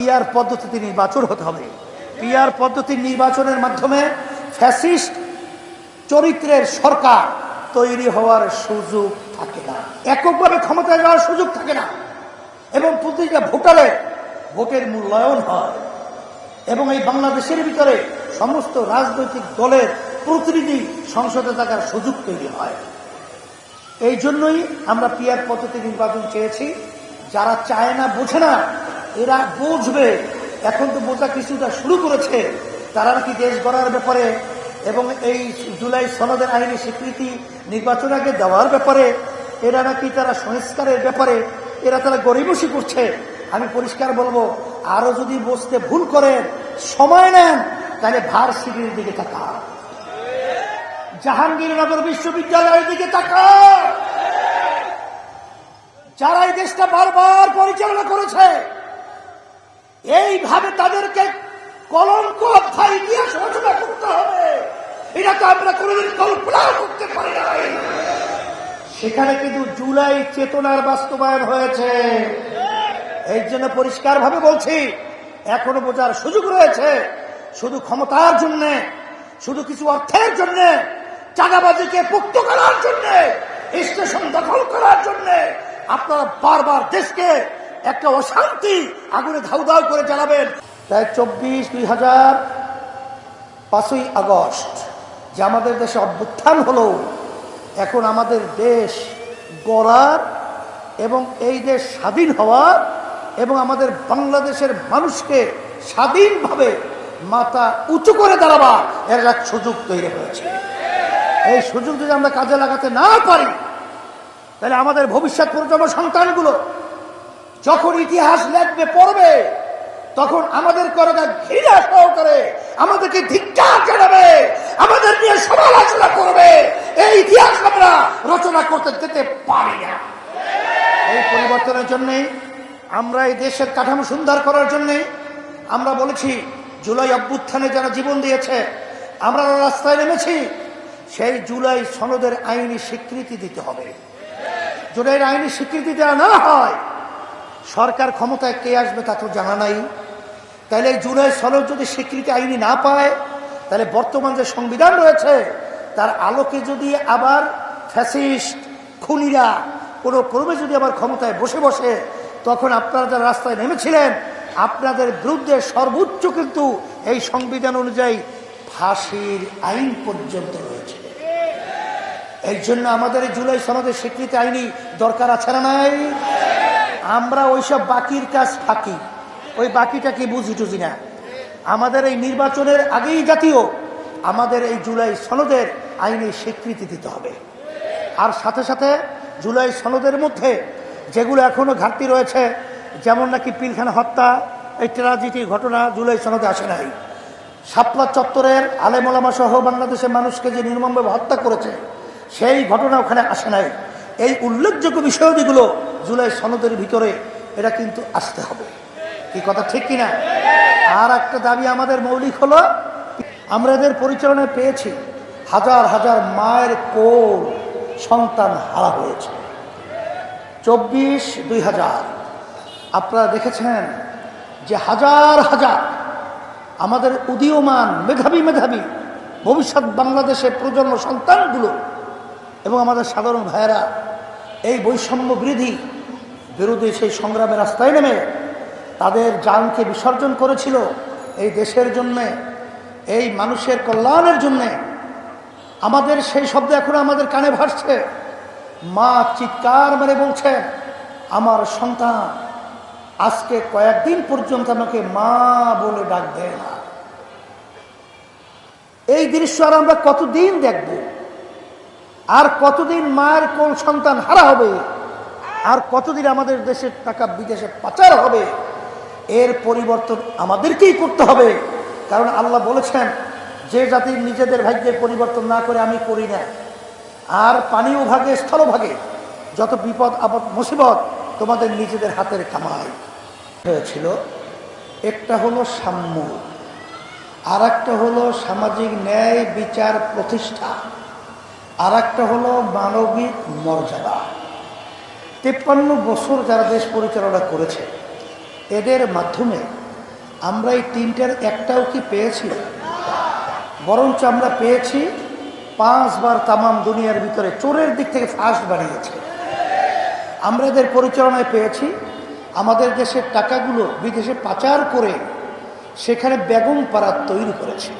Peer পদ্ধতিতে নির্বাচন হতে হবে। পিয়ার পদ্ধতির নির্বাচনের মাধ্যমে ফ্যাসিস্ট চরিত্রের সরকার তৈরি হওয়ার সুযোগ থাকে না। এককভাবে ক্ষমতায় যাওয়ার সুযোগ থাকে না। এবং প্রতিটা ভোটারে ভোটের মূল্যায়ন হয়। এবং এই বাংলাদেশের ভিতরে সমস্ত রাজনৈতিক দলের প্রতিনিধি সংসদে থাকার সুযোগ তৈরি হয়। এই জন্যই আমরা পিয়ার পদ্ধতি নির্বাচন চেয়েছি। যারা চায় না, বোঝে না এরা বুঝবে। এখন তো বোঝা কিছুটা শুরু করেছে। তারা নাকি দেশ গড়ার ব্যাপারে এবং এই জুলাই সনদের আইনি স্বীকৃতি নির্বাচন আগে দেওয়ার ব্যাপারে এরা নাকি তারা সংস্কারের ব্যাপারে এরা তারা গরিবসি করছে। আমি পরিষ্কার বলব, আরও যদি বসতে ভুল করেন, সময় নেন, তাহলে ভার ভার্সিটির দিকে তাকান। জাহাঙ্গীরনগর বিশ্ববিদ্যালয়ের দিকে তাকান। যারা এই দেশটা বারবার পরিচালনা করেছে এইভাবে তাদেরকে কলঙ্ক অধ্যায় ইতিহাস রচনা করতে হবে। এটা তো আমরা কোনোদিন কল্পনা করতে পারি নাই। সেখানে কিন্তু জুলাই চেতনার বাস্তবায়ন হয়েছে। এই জন্য পরিষ্কার ভাবে বলছি, এখনও বোঝার সুযোগ রয়েছে। শুধু ক্ষমতার জন্য, শুধু কিছু অর্থের জন্য, চাঁদাবাজিকে মুক্ত করার জন্য, স্টেশন দখল করার জন্য আপনারা বারবার দেশকে একটা অশান্তি আগুনে ধাউ ধাউ করে জ্বালাবেন। তাই চব্বিশ, দুই হাজার পাঁচই আগস্ট, যে আমাদের দেশে অভ্যুত্থান হলো, এখন আমাদের দেশ গড়ার এবং এই দেশ স্বাধীন হওয়ার এবং আমাদের বাংলাদেশের মানুষকে স্বাধীনভাবে মাথা উঁচু করে দাঁড়াবার এর এক সুযোগ তৈরি হয়েছে। এই সুযোগ যদি আমরা কাজে লাগাতে না পারি, তাহলে আমাদের ভবিষ্যৎ প্রজন্ম সন্তানগুলো যখন ইতিহাস লেখবে, পড়বে, তখন আমাদের করোনা ঘৃণা সহকারে আমাদেরকে ধিক্কার জানাবে, আমাদের নিয়ে সমালোচনা করবে। এই ইতিহাস আমরা রচনা করতে যেতে পারি না। এই পরিবর্তনের জন্যে, আমরা এই দেশের কাঠামো সুন্দর করার জন্যে, আমরা বলেছি, জুলাই অভ্যুত্থানে যারা জীবন দিয়েছে, আমরা রাস্তায় নেমেছি, সেই জুলাই সনদের আইনি স্বীকৃতি দিতে হবে। জুলাইয়ের আইনি স্বীকৃতি দেওয়া না হয় সরকার ক্ষমতায় কে আসবে তা তো জানা নাই। তাহলে এই জুলাই সনদ যদি স্বীকৃতি আইনি না পায় তাহলে বর্তমান যে সংবিধান রয়েছে, তার আলোকে যদি আবার ফ্যাসিস্ট খুনিরা কোনো ক্রমে যদি আবার ক্ষমতায় বসে বসে, তখন আপনারা যারা রাস্তায় নেমেছিলেন, আপনাদের বিরুদ্ধে সর্বোচ্চ কিন্তু এই সংবিধান অনুযায়ী ফাঁসির আইন পর্যন্ত রয়েছে। এই জন্য আমাদের জুলাই সনদের স্বীকৃতি আইনি দরকার আছে না নাই? আমরা ওইসব বাকির কাজ ফাঁকি ওই বাকিটা কি বুঝি টুঝি না? আমাদের এই নির্বাচনের আগেই জাতীয়, আমাদের এই জুলাই সনদের আইনে স্বীকৃতি দিতে হবে। আর সাথে সাথে জুলাই সনদের মধ্যে যেগুলো এখনও ঘাটতি রয়েছে, যেমন নাকি পিলখানা হত্যা, এই ট্রাজিটির ঘটনা জুলাই সনদে আসে নাই। শাপলা চত্বরের আলেমলামা সহ বাংলাদেশের মানুষকে যে নির্মমভাবে হত্যা করেছে, সেই ঘটনা ওখানে আসে নাই। এই উল্লেখযোগ্য বিষয়গুলো জুলাই সনদের ভিতরে এটা কিন্তু আসতে হবে। কি কথা ঠিক কিনা? আর একটা দাবি আমাদের মৌলিক হলো, আমরা এদের পরিচালনায় পেয়েছি। হাজার হাজার মায়ের কোল সন্তান হারা হয়েছে। চব্বিশ দুই হাজার, আপনারা দেখেছেন যে হাজার হাজার আমাদের উদীয়মান মেধাবী মেধাবী ভবিষ্যৎ বাংলাদেশের প্রজন্ম সন্তানগুলো এবং আমাদের সাধারণ ভাইয়েরা এই বৈষম্য বিরোধী বিরোধী সেই সংগ্রামের রাস্তায় নেমে তাদের জানকে বিসর্জন করেছিল এই দেশের জন্যে, এই মানুষের কল্যাণের জন্যে। আমাদের সেই শব্দ এখন আমাদের কানে ভাসছে। মা চিৎকার মেরে বলছে, আমার সন্তান, আজকে কয়েকদিন পর্যন্ত আমাকে মা বলে ডাক দেয় না। এই দৃশ্য আর আমরা কতদিন দেখব? আর কতদিন মায়ের কোন সন্তান হারা হবে? আর কতদিন আমাদের দেশের টাকা বিদেশে পাচার হবে? এর পরিবর্তন আমাদেরকেই করতে হবে। কারণ আল্লাহ বলেছেন, যে জাতির নিজেদের ভাগ্যের পরিবর্তন না করে আমি করি না। আর পানীয় ভাগে স্থলভাগে যত বিপদ, আপদ, মুসিবত তোমাদের নিজেদের হাতের কামাই হয়েছিল। একটা হলো সাম্য আর একটা হলো সামাজিক ন্যায় বিচার প্রতিষ্ঠা। আর একটা হলো মানবিক মর্যাদা। তেপ্পান্ন বছর যারা দেশ পরিচালনা করেছে, এদের মাধ্যমে আমরা এই তিনটার একটাও কি পেয়েছি? বরঞ্চ আমরা পেয়েছি পাঁচবার তামাম দুনিয়ার ভিতরে চোরের দিক থেকে ফার্স্ট বাড়িয়েছে আমরা এদের পরিচালনায় পেয়েছি, আমাদের দেশের টাকাগুলো বিদেশে পাচার করে সেখানে বেগম পাড়া তৈরি করেছে।